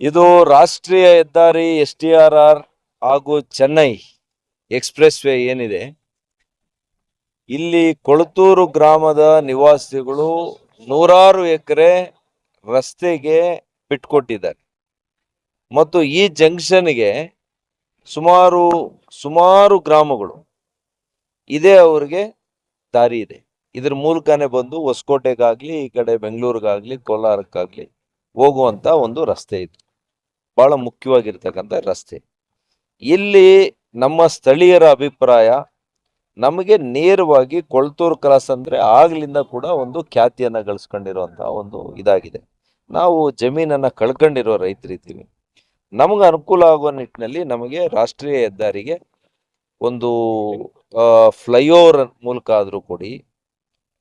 ಇದು ರಾಷ್ಟ್ರೀಯ ಹೆದ್ದಾರಿ ಎಸ್ ಟಿ ಆರ್ ಆರ್ ಹಾಗೂ ಚೆನ್ನೈ ಎಕ್ಸ್ಪ್ರೆಸ್ ವೇ ಏನಿದೆ. ಇಲ್ಲಿ ಕೊಳತೂರು ಗ್ರಾಮದ ನಿವಾಸಿಗಳು ನೂರಾರು ಎಕರೆ ರಸ್ತೆಗೆ ಬಿಟ್ಕೊಟ್ಟಿದ್ದಾರೆ. ಮತ್ತು ಈ ಜಂಕ್ಷನ್ಗೆ ಸುಮಾರು ಸುಮಾರು ಗ್ರಾಮಗಳು ಇದೇ ಅವ್ರಿಗೆ ದಾರಿ ಇದೆ. ಇದ್ರ ಮೂಲಕನೇ ಬಂದು ಹೊಸಕೋಟೆಗಾಗ್ಲಿ, ಈ ಕಡೆ ಬೆಂಗಳೂರಿಗಾಗ್ಲಿ, ಕೋಲಾರಕ್ಕಾಗ್ಲಿ ಹೋಗುವಂತ ಒಂದು ರಸ್ತೆ ಇದು. ಬಹಳ ಮುಖ್ಯವಾಗಿರ್ತಕ್ಕಂಥ ರಸ್ತೆ. ಇಲ್ಲಿ ನಮ್ಮ ಸ್ಥಳೀಯರ ಅಭಿಪ್ರಾಯ, ನಮಗೆ ನೇರವಾಗಿ ಕೊಳ್ತೂರು ಕ್ರಾಸ್ ಅಂದ್ರೆ ಆಗ್ಲಿಂದ ಕೂಡ ಒಂದು ಖ್ಯಾತಿಯನ್ನ ಗಳಿಸ್ಕೊಂಡಿರುವಂಥ ಒಂದು ಇದಾಗಿದೆ. ನಾವು ಜಮೀನನ್ನ ಕಳ್ಕೊಂಡಿರೋ ರೈತರಿದ್ದೀವಿ ನಮಗೆ ಅನುಕೂಲ ಆಗುವ ನಿಟ್ಟಿನಲ್ಲಿ ನಮಗೆ ರಾಷ್ಟ್ರೀಯ ಹೆದ್ದಾರಿಗೆ ಒಂದು ಫ್ಲೈಓವರ್ ಮೂಲಕ ಆದರೂ ಕೊಡಿ,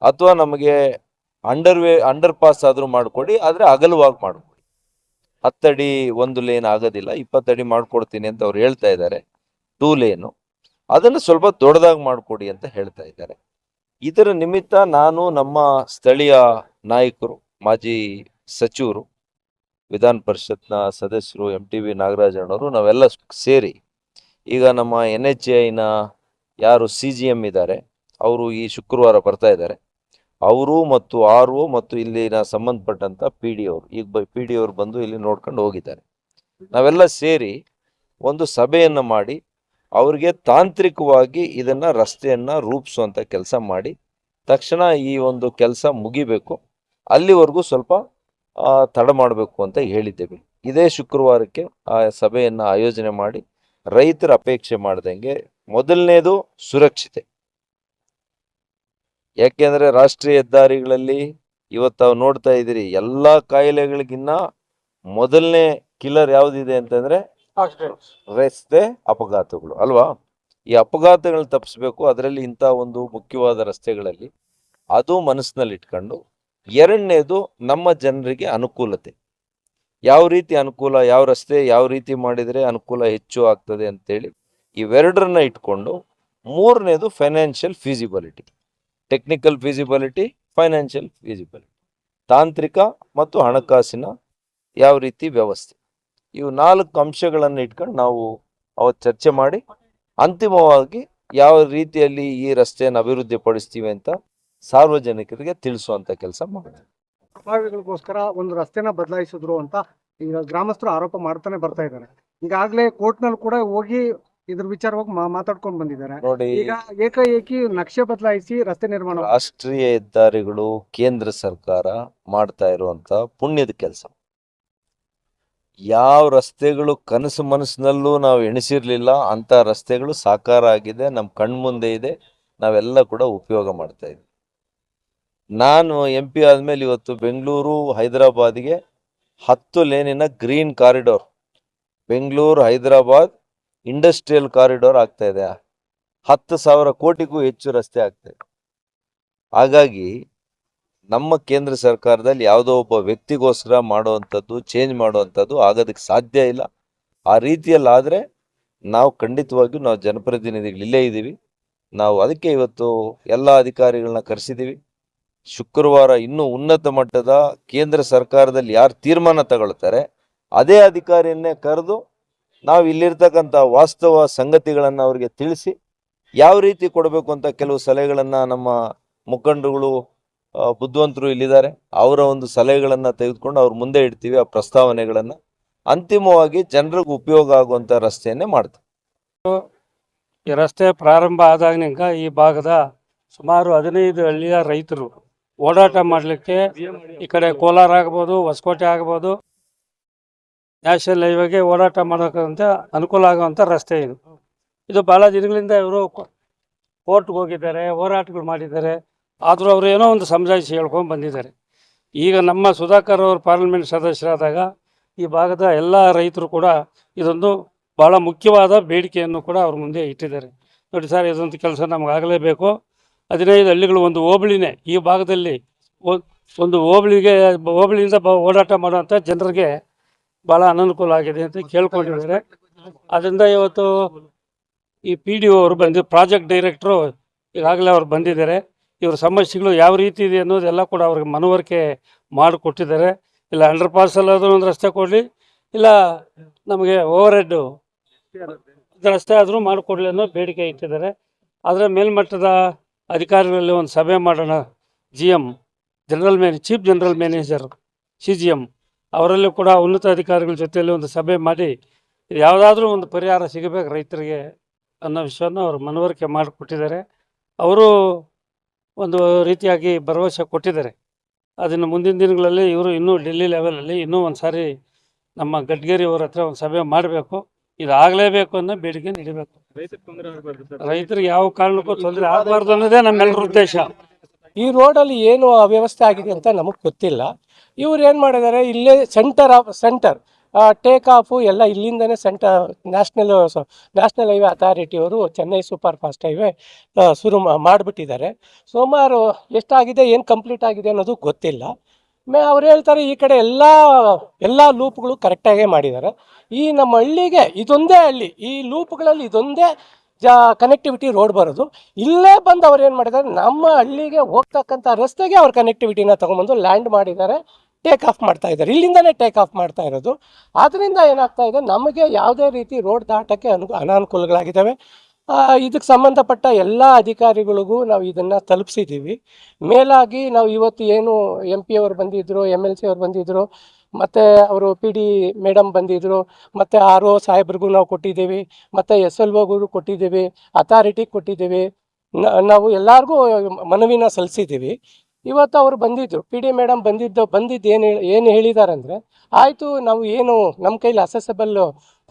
ಅಥವಾ ನಮಗೆ ಅಂಡರ್ ವೇ ಅಂಡರ್ ಪಾಸ್ ಆದರೂ ಮಾಡಿಕೊಡಿ, ಆದರೆ ಅಗಲವಾಗಿ ಮಾಡಿಕೊಡಿ. ಹತ್ತಡಿ ಒಂದು ಲೇನ್ ಆಗೋದಿಲ್ಲ ಇಪ್ಪತ್ತಡಿ ಮಾಡ್ಕೊಡ್ತೀನಿ ಅಂತ ಅವ್ರು ಹೇಳ್ತಾ ಇದ್ದಾರೆ. ಟೂ ಲೇನು ಅದನ್ನು ಸ್ವಲ್ಪ ದೊಡ್ಡದಾಗಿ ಮಾಡಿಕೊಡಿ ಅಂತ ಹೇಳ್ತಾ ಇದ್ದಾರೆ. ಇದರ ನಿಮಿತ್ತ ನಾನು ನಮ್ಮ ಸ್ಥಳೀಯ ನಾಯಕರು, ಮಾಜಿ ಸಚಿವರು, ವಿಧಾನ ಪರಿಷತ್ನ ಸದಸ್ಯರು ಎಂ ಟಿ ವಿ ನಾಗರಾಜಣ್ಣವರು ನಾವೆಲ್ಲ ಸೇರಿ ಈಗ ನಮ್ಮ ಎನ್ ಎಚ್ ಐನ ಯಾರು ಸಿ ಜಿ ಎಂ ಇದ್ದಾರೆ, ಅವರು ಈ ಶುಕ್ರವಾರ ಬರ್ತಾ ಇದ್ದಾರೆ. ಅವರು ಮತ್ತು ಆರ್ ಮತ್ತು ಇಲ್ಲಿನ ಸಂಬಂಧಪಟ್ಟಂತ ಪಿ ಡಿ ಅವರು. ಈಗ ಪಿ ಡಿ ಅವರು ಬಂದು ಇಲ್ಲಿ ನೋಡ್ಕೊಂಡು ಹೋಗಿದ್ದಾರೆ. ನಾವೆಲ್ಲ ಸೇರಿ ಒಂದು ಸಭೆಯನ್ನು ಮಾಡಿ ಅವ್ರಿಗೆ ತಾಂತ್ರಿಕವಾಗಿ ಇದನ್ನ ರಸ್ತೆಯನ್ನ ರೂಪಿಸುವಂತ ಕೆಲಸ ಮಾಡಿ ತಕ್ಷಣ ಈ ಒಂದು ಕೆಲಸ ಮುಗಿಬೇಕು. ಅಲ್ಲಿವರೆಗೂ ಸ್ವಲ್ಪ ತಡ ಮಾಡಬೇಕು ಅಂತ ಹೇಳಿದ್ದೇವೆ. ಇದೇ ಶುಕ್ರವಾರಕ್ಕೆ ಆ ಸಭೆಯನ್ನು ಆಯೋಜನೆ ಮಾಡಿ ರೈತರ ಅಪೇಕ್ಷೆ ಮಾಡ್ದಂಗೆ ಮೊದಲನೇದು ಸುರಕ್ಷತೆ. ಯಾಕೆಂದ್ರೆ ರಾಷ್ಟ್ರೀಯ ಹೆದ್ದಾರಿಗಳಲ್ಲಿ ಇವತ್ತು ನಾವು ನೋಡ್ತಾ ಇದ್ದೀರಿ ಎಲ್ಲ ಕಾಯಿಲೆಗಳಿಗಿನ್ನ ಮೊದಲನೇ ಕಿಲ್ಲರ್ ಯಾವುದಿದೆ ಅಂತಂದ್ರೆ ರಸ್ತೆ ಅಪಘಾತಗಳು ಅಲ್ವಾ? ಈ ಅಪಘಾತಗಳನ್ನ ತಪ್ಪಿಸ್ಬೇಕು ಅದರಲ್ಲಿ ಇಂಥ ಒಂದು ಮುಖ್ಯವಾದ ರಸ್ತೆಗಳಲ್ಲಿ ಅದು ಮನಸ್ಸಿನಲ್ಲಿ ಇಟ್ಕೊಂಡು ಎರಡನೇದು ನಮ್ಮ ಜನರಿಗೆ ಅನುಕೂಲತೆ. ಯಾವ ರೀತಿ ಅನುಕೂಲ ಯಾವ ರಸ್ತೆ ಯಾವ ರೀತಿ ಮಾಡಿದರೆ ಅನುಕೂಲ ಹೆಚ್ಚು ಆಗ್ತದೆ ಅಂತೇಳಿ ಇವೆರಡರನ್ನ ಇಟ್ಕೊಂಡು ಮೂರನೇದು financial feasibility technical feasibility financial feasibility ತಾಂತ್ರಿಕ ಮತ್ತು ಹಣಕಾಸಿನ ಯಾವ ರೀತಿ ವ್ಯವಸ್ಥೆ. ಇವು ನಾಲ್ಕು ಅಂಶಗಳನ್ನು ಇಟ್ಕೊಂಡು ನಾವು ಅವತ್ತು ಚರ್ಚೆ ಮಾಡಿ ಅಂತಿಮವಾಗಿ ಯಾವ ರೀತಿಯಲ್ಲಿ ಈ ರಸ್ತೆಯನ್ನು ಅಭಿವೃದ್ಧಿ ಪಡಿಸ್ತೀವಿ ಅಂತ ಸಾರ್ವಜನಿಕರಿಗೆ ತಿಳಿಸುವಂತ ಕೆಲಸ ಮಾಡ್ತೀವಿ. ಅಪಾಯಗಳಿಗೋಸ್ಕರ ಒಂದು ರಸ್ತೆನ ಬದಲಾಯಿಸಿದ್ರು ಅಂತ ಈಗ ಗ್ರಾಮಸ್ಥರು ಆರೋಪ ಮಾಡ್ತಾನೆ ಬರ್ತಾ ಇದ್ದಾರೆ. ಈಗಾಗಲೇ ಕೋರ್ಟ್ನಲ್ಲಿ ಕೂಡ ಹೋಗಿ ಇದ್ರ ವಿಚಾರವಾಗಿ ಮಾತಾಡ್ಕೊಂಡು ಬಂದಿದ್ದಾರೆ. ನೋಡಿ ಈಗ ಏಕಾಏಕಿ ನಕ್ಷೆ ಬದಲಾಯಿಸಿ ರಸ್ತೆ ನಿರ್ಮಾಣ ರಾಷ್ಟ್ರೀಯ ಹೆದ್ದಾರಿಗಳು ಕೇಂದ್ರ ಸರ್ಕಾರ ಮಾಡ್ತಾ ಇರುವಂತ ಪುಣ್ಯದ ಕೆಲಸ. ಯಾವ ರಸ್ತೆಗಳು ಕನಸು ಮನಸ್ಸಿನಲ್ಲೂ ನಾವು ಎಣಿಸಿರ್ಲಿಲ್ಲ ಅಂತ ರಸ್ತೆಗಳು ಸಾಕಾರ ಆಗಿದೆ ನಮ್ಮ ಕಣ್ಮುಂದೆ ಇದೆ ನಾವೆಲ್ಲ ಕೂಡ ಉಪಯೋಗ ಮಾಡ್ತಾ ಇದ್ವಿ. ನಾನು ಎಂ ಪಿ ಆದ್ಮೇಲೆ ಇವತ್ತು ಬೆಂಗಳೂರು ಹೈದರಾಬಾದ್ಗೆ ಹತ್ತು ಲೇನಿನ green corridor. Bengaluru Hyderabad industrial corridor ಆಗ್ತಾ ಇದೆ. ಹತ್ತು ಸಾವಿರ ಕೋಟಿಗೂ ಹೆಚ್ಚು ರಸ್ತೆ ಆಗ್ತಾ ಇದೆ. ಹಾಗಾಗಿ ನಮ್ಮ ಕೇಂದ್ರ ಸರ್ಕಾರದಲ್ಲಿ ಯಾವುದೋ ಒಬ್ಬ ವ್ಯಕ್ತಿಗೋಸ್ಕರ ಮಾಡುವಂಥದ್ದು ಚೇಂಜ್ ಮಾಡುವಂಥದ್ದು ಆಗೋದಕ್ಕೆ ಸಾಧ್ಯ ಇಲ್ಲ. ಆ ರೀತಿಯಲ್ಲಿ ಆದರೆ ನಾವು ಖಂಡಿತವಾಗಿಯೂ ನಾವು ಜನಪ್ರತಿನಿಧಿಗಳು ಇಲ್ಲೇ ಇದ್ದೀವಿ. ನಾವು ಅದಕ್ಕೆ ಇವತ್ತು ಎಲ್ಲ ಅಧಿಕಾರಿಗಳನ್ನ ಕರೆಸಿದ್ದೀವಿ. ಶುಕ್ರವಾರ ಇನ್ನೂ ಉನ್ನತ ಮಟ್ಟದ ಕೇಂದ್ರ ಸರ್ಕಾರದಲ್ಲಿ ಯಾರು ತೀರ್ಮಾನ ತಗೊಳ್ತಾರೆ, ಅದೇ ಅಧಿಕಾರಿಯನ್ನೇ ಕರೆದು ನಾವು ಇಲ್ಲಿರ್ತಕ್ಕಂಥ ವಾಸ್ತವ ಸಂಗತಿಗಳನ್ನು ಅವರಿಗೆ ತಿಳಿಸಿ ಯಾವ ರೀತಿ ಕೊಡಬೇಕು ಅಂತ ಕೆಲವು ಸಲಹೆಗಳನ್ನು ನಮ್ಮ ಮುಖಂಡರುಗಳು ಬುದ್ಧಿವಂತರು ಇಲ್ಲಿದ್ದಾರೆ. ಅವರ ಒಂದು ಸಲಹೆಗಳನ್ನು ತೆಗೆದುಕೊಂಡು ಅವ್ರ ಮುಂದೆ ಇಡ್ತೀವಿ ಆ ಪ್ರಸ್ತಾವನೆಗಳನ್ನು. ಅಂತಿಮವಾಗಿ ಜನರಿಗೆ ಉಪಯೋಗ ಆಗುವಂಥ ರಸ್ತೆಯನ್ನೇ ಮಾಡ್ತೀವಿ. ಈ ರಸ್ತೆ ಪ್ರಾರಂಭ ಆದಾಗಿನಿಂದ ಈ ಭಾಗದ ಸುಮಾರು ಹದಿನೈದು ಹಳ್ಳಿಯ ರೈತರು ಓಡಾಟ ಮಾಡಲಿಕ್ಕೆ ಈ ಕಡೆ ಕೋಲಾರ ಆಗ್ಬೋದು, ಹೊಸಕೋಟೆ ಆಗ್ಬೋದು. ನ್ಯಾಷನಲ್ ಹೈವೇಗೆ ಓಡಾಟ ಮಾಡೋಕ್ಕಂತ ಅನುಕೂಲ ಆಗುವಂಥ ರಸ್ತೆ ಇದು. ಇದು ಭಾಳ ದಿನಗಳಿಂದ ಇವರು ಕೋರ್ಟ್ಗೆ ಹೋಗಿದ್ದಾರೆ, ಹೋರಾಟಗಳು ಮಾಡಿದ್ದಾರೆ. ಆದರೂ ಅವರು ಏನೋ ಒಂದು ಸಮಜಾಯಿಸಿ ಹೇಳ್ಕೊಂಡು ಬಂದಿದ್ದಾರೆ. ಈಗ ನಮ್ಮ ಸುಧಾಕರ್ ಅವರು ಪಾರ್ಲಿಮೆಂಟ್ ಸದಸ್ಯರಾದಾಗ ಈ ಭಾಗದ ಎಲ್ಲ ರೈತರು ಕೂಡ ಇದೊಂದು ಭಾಳ ಮುಖ್ಯವಾದ ಬೇಡಿಕೆಯನ್ನು ಕೂಡ ಅವ್ರ ಮುಂದೆ ಇಟ್ಟಿದ್ದಾರೆ. ನೋಡಿ ಸರ್, ಇದೊಂದು ಕೆಲಸ ನಮಗಾಗಲೇಬೇಕು ಹದಿನೈದು ಹಳ್ಳಿಗಳು ಒಂದು ಹೋಬಳಿನೇ. ಈ ಭಾಗದಲ್ಲಿ ಒಂದು ಹೋಬಳಿಗೆ, ಹೋಬಳಿಯಿಂದ ಬ ಓಡಾಟ ಮಾಡುವಂಥ ಜನರಿಗೆ ಭಾಳ ಅನನುಕೂಲ ಆಗಿದೆ ಅಂತ ಕೇಳ್ಕೊಂಡಿದ್ದಾರೆ. ಅದರಿಂದ ಇವತ್ತು ಈ ಪಿ ಡಿ ಒ ಅವರು ಬಂದು ಪ್ರಾಜೆಕ್ಟ್ ಡೈರೆಕ್ಟ್ರು ಈಗಾಗಲೇ ಅವ್ರು ಬಂದಿದ್ದಾರೆ. ಇವ್ರ ಸಮಸ್ಯೆಗಳು ಯಾವ ರೀತಿ ಇದೆ ಅನ್ನೋದೆಲ್ಲ ಕೂಡ ಅವ್ರಿಗೆ ಮನವರಿಕೆ ಮಾಡಿಕೊಟ್ಟಿದ್ದಾರೆ. ಇಲ್ಲ ಅಂಡರ್ ಪಾರ್ಸಲ್ ಆದರೂ ಒಂದು ರಸ್ತೆ ಕೊಡಲಿ ಇಲ್ಲ ನಮಗೆ ಓವರ್ ಹೆಡ್ಡು ರಸ್ತೆ ಆದರೂ ಮಾಡಿಕೊಡ್ಲಿ ಅನ್ನೋ ಬೇಡಿಕೆ ಇಟ್ಟಿದ್ದಾರೆ. ಅದರ ಮೇಲ್ಮಟ್ಟದ ಅಧಿಕಾರಿಗಳಲ್ಲಿ ಒಂದು ಸಭೆ ಮಾಡೋಣ. G M general ಮ್ಯಾನೇ chief general manager C G M ಅವರಲ್ಲೂ ಕೂಡ ಉನ್ನತ ಅಧಿಕಾರಿಗಳ ಜೊತೆಯಲ್ಲಿ ಒಂದು ಸಭೆ ಮಾಡಿ ಯಾವುದಾದ್ರೂ ಒಂದು ಪರಿಹಾರ ಸಿಗಬೇಕು ರೈತರಿಗೆ ಅನ್ನೋ ವಿಷಯವನ್ನು ಅವರು ಮನವರಿಕೆ ಮಾಡಿಕೊಟ್ಟಿದ್ದಾರೆ. ಅವರು ಒಂದು ರೀತಿಯಾಗಿ ಭರವಸೆ ಕೊಟ್ಟಿದ್ದಾರೆ. ಅದನ್ನು ಮುಂದಿನ ದಿನಗಳಲ್ಲಿ ಇವರು ಇನ್ನೂ ಡೆಲ್ಲಿ ಲೆವೆಲಲ್ಲಿ ಇನ್ನೂ ಒಂದು ಸಾರಿ ನಮ್ಮ ಗಡ್ಗೇರಿ ಅವ್ರ ಹತ್ರ ಒಂದು ಸಭೆ ಮಾಡಬೇಕು. ಇದು ಆಗಲೇಬೇಕು ಅನ್ನೋ ಬೇಡಿಕೆ ನೀಡಬೇಕು. ರೈತರಿಗೆ ಯಾವ ಕಾರಣಕ್ಕೂ ತೊಂದರೆ ಆಗಬಾರ್ದು ಅನ್ನೋದೇ ನಮ್ಮೆಲ್ಲರ ಉದ್ದೇಶ. ಈ ರೋಡಲ್ಲಿ ಏನು ಅವ್ಯವಸ್ಥೆ ಆಗಿದೆ ಅಂತ ನಮಗೆ ಗೊತ್ತಿಲ್ಲ. ಇವ್ರು ಏನು ಮಾಡಿದ್ದಾರೆ ಇಲ್ಲೇ centre of centre take off ಎಲ್ಲ ಇಲ್ಲಿಂದನೇ ಸೆಂಟರ್ ನ್ಯಾಷನಲ್ ನ್ಯಾಷನಲ್ ಹೈವೇ ಅಥಾರಿಟಿಯವರು ಚೆನ್ನೈ ಸೂಪರ್ ಫಾಸ್ಟ್ ಹೈವೇ ಶುರು ಮಾಡಿಬಿಟ್ಟಿದ್ದಾರೆ. ಸುಮಾರು ಎಷ್ಟಾಗಿದೆ, ಏನು ಕಂಪ್ಲೀಟ್ ಆಗಿದೆ ಅನ್ನೋದು ಗೊತ್ತಿಲ್ಲ. ಮೇ, ಅವ್ರು ಹೇಳ್ತಾರೆ ಈ ಕಡೆ ಎಲ್ಲ ಎಲ್ಲ ಲೂಪ್ಗಳು ಕರೆಕ್ಟಾಗೇ ಮಾಡಿದ್ದಾರೆ ಈ ನಮ್ಮ ಹಳ್ಳಿಗೆ ಇದೊಂದೇ ಹಳ್ಳಿ, ಈ ಲೂಪ್ಗಳಲ್ಲಿ ಇದೊಂದೇ ಜಾ ಕನೆಕ್ಟಿವಿಟಿ ರೋಡ್ ಬರೋದು. ಇಲ್ಲೇ ಬಂದು ಅವ್ರು ಏನು ಮಾಡಿದ್ದಾರೆ ನಮ್ಮ ಹಳ್ಳಿಗೆ ಹೋಗ್ತಕ್ಕಂಥ ರಸ್ತೆಗೆ ಅವ್ರು ಕನೆಕ್ಟಿವಿಟಿನ ತೊಗೊಂಬಂದು ಲ್ಯಾಂಡ್ ಮಾಡಿದ್ದಾರೆ ಟೇಕ್ ಆಫ್ ಮಾಡ್ತಾ ಇದ್ದಾರೆ. ಇಲ್ಲಿಂದನೇ ಟೇಕ್ ಆಫ್ ಮಾಡ್ತಾ ಇರೋದು. ಆದ್ದರಿಂದ ಏನಾಗ್ತಾ ಇದೆ, ನಮಗೆ ಯಾವುದೇ ರೀತಿ ರೋಡ್ ದಾಟಕ್ಕೆ ಅನು, ಅನಾನುಕೂಲಗಳಾಗಿದ್ದಾವೆ. ಇದಕ್ಕೆ ಸಂಬಂಧಪಟ್ಟ ಎಲ್ಲ ಅಧಿಕಾರಿಗಳಿಗೂ ನಾವು ಇದನ್ನು ತಲುಪಿಸಿದ್ದೀವಿ. ಮೇಲಾಗಿ ನಾವು ಇವತ್ತು ಏನು ಎಂ ಪಿ ಅವರು ಬಂದಿದ್ದರು ಎಂ ಎಲ್ ಸಿ ಅವ್ರು ಬಂದಿದ್ದರು ಮತ್ತು ಅವರು ಪಿ ಡಿ ಮೇಡಮ್ ಬಂದಿದ್ದರು ಮತ್ತು ಆರ್ ಒ ಸಾಹೇಬ್ರಿಗೂ ನಾವು ಕೊಟ್ಟಿದ್ದೀವಿ, ಮತ್ತು ಎಸ್ ಎಲ್ ಒಗೂ ಕೊಟ್ಟಿದ್ದೀವಿ ಅಥಾರಿಟಿಗೆ ಕೊಟ್ಟಿದ್ದೀವಿ. ನಾವು ಎಲ್ಲರಿಗೂ ಮನವಿನ ಸಲ್ಲಿಸಿದ್ದೀವಿ. ಇವತ್ತು ಅವರು ಬಂದಿದ್ದರು ಪಿ ಡಿ ಮೇಡಮ್ ಬಂದಿದ್ದು ಬಂದಿದ್ದು ಏನು ಏನು ಹೇಳಿದ್ದಾರೆ ಅಂದರೆ, ಆಯಿತು, ನಾವು ಏನು ನಮ್ಮ ಕೈಲಿ ಅಸೆಸಬಲ್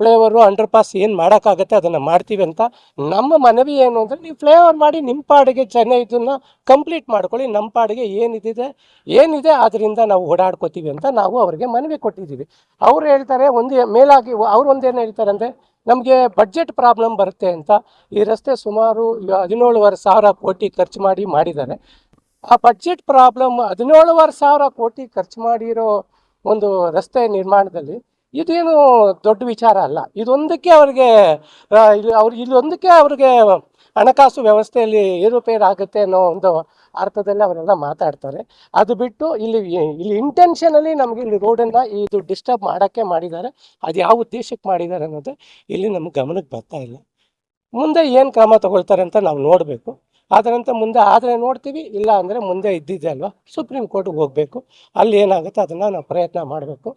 ಫ್ಲೇವರು ಅಂಡರ್ ಪಾಸ್ ಏನು ಮಾಡೋಕ್ಕಾಗತ್ತೆ ಅದನ್ನು ಮಾಡ್ತೀವಿ ಅಂತ, ನಮ್ಮ ಮನವಿ ಏನು ಅಂದರೆ ನೀವು ಫ್ಲೇವರ್ ಮಾಡಿ ನಿಮ್ಮ ಪಾಡಿಗೆ ಚೆನ್ನೈ ಇದನ್ನು ಕಂಪ್ಲೀಟ್ ಮಾಡ್ಕೊಳ್ಳಿ. ನಮ್ಮ ಪಾಡಿಗೆ ಏನಿದೆ ಏನಿದೆ ಅದರಿಂದ ನಾವು ಓಡಾಡ್ಕೋತೀವಿ ಅಂತ ನಾವು ಅವರಿಗೆ ಮನವಿ ಕೊಟ್ಟಿದ್ದೀವಿ. ಅವ್ರು ಹೇಳ್ತಾರೆ, ಒಂದು, ಮೇಲಾಗಿ, ಅವ್ರು ಒಂದೇನು ಹೇಳ್ತಾರೆ ಅಂದರೆ, ನಮಗೆ ಬಡ್ಜೆಟ್ ಪ್ರಾಬ್ಲಮ್ ಬರುತ್ತೆ ಅಂತ ಈ ರಸ್ತೆ ಸುಮಾರು ಹದಿನೇಳುವರೆ ಸಾವಿರ ಕೋಟಿ ಖರ್ಚು ಮಾಡಿ ಮಾಡಿದ್ದಾರೆ. ಆ ಬಜೆಟ್ ಪ್ರಾಬ್ಲಮ್ ಹದಿನೇಳುವರೆ ಸಾವಿರ ಕೋಟಿ ಖರ್ಚು ಮಾಡಿರೋ ಒಂದು ರಸ್ತೆ ನಿರ್ಮಾಣದಲ್ಲಿ ಇದೇನು ದೊಡ್ಡ ವಿಚಾರ ಅಲ್ಲ. ಇದೊಂದಕ್ಕೆ ಅವ್ರಿಗೆ ಇಲ್ಲಿ ಅವ್ರು, ಇಲ್ಲೊಂದಕ್ಕೆ ಅವ್ರಿಗೆ ಹಣಕಾಸು ವ್ಯವಸ್ಥೆಯಲ್ಲಿ ಏರುಪೇರು ಆಗುತ್ತೆ ಅನ್ನೋ ಒಂದು ಅರ್ಥದಲ್ಲಿ ಅವರೆಲ್ಲ ಮಾತಾಡ್ತಾರೆ. ಅದು ಬಿಟ್ಟು ಇಲ್ಲಿ ಇಲ್ಲಿ ಇಂಟೆನ್ಷನಲ್ಲಿ ನಮಗೆ ಇಲ್ಲಿ ರೋಡನ್ನು ಇದು ಡಿಸ್ಟರ್ಬ್ ಮಾಡೋಕ್ಕೆ ಮಾಡಿದ್ದಾರೆ. ಅದು ಯಾವ ಉದ್ದೇಶಕ್ಕೆ ಮಾಡಿದ್ದಾರೆ ಅನ್ನೋದು ಇಲ್ಲಿ ನಮ್ಗೆ ಗಮನಕ್ಕೆ ಬರ್ತಾ ಇಲ್ಲ. ಮುಂದೆ ಏನು ಕ್ರಮ ತಗೊಳ್ತಾರೆ ಅಂತ ನಾವು ನೋಡಬೇಕು. ಅದರಂತೆ ಮುಂದೆ ಆದರೆ ನೋಡ್ತೀವಿ, ಇಲ್ಲ ಅಂದರೆ ಮುಂದೆ ಇದ್ದಿದ್ದೆ ಅಲ್ವಾ? ಸುಪ್ರೀಂ ಕೋರ್ಟ್ಗೆ ಹೋಗಬೇಕು. ಅಲ್ಲಿ ಏನಾಗುತ್ತೆ ಅದನ್ನು ನಾವು ಪ್ರಯತ್ನ ಮಾಡಬೇಕು.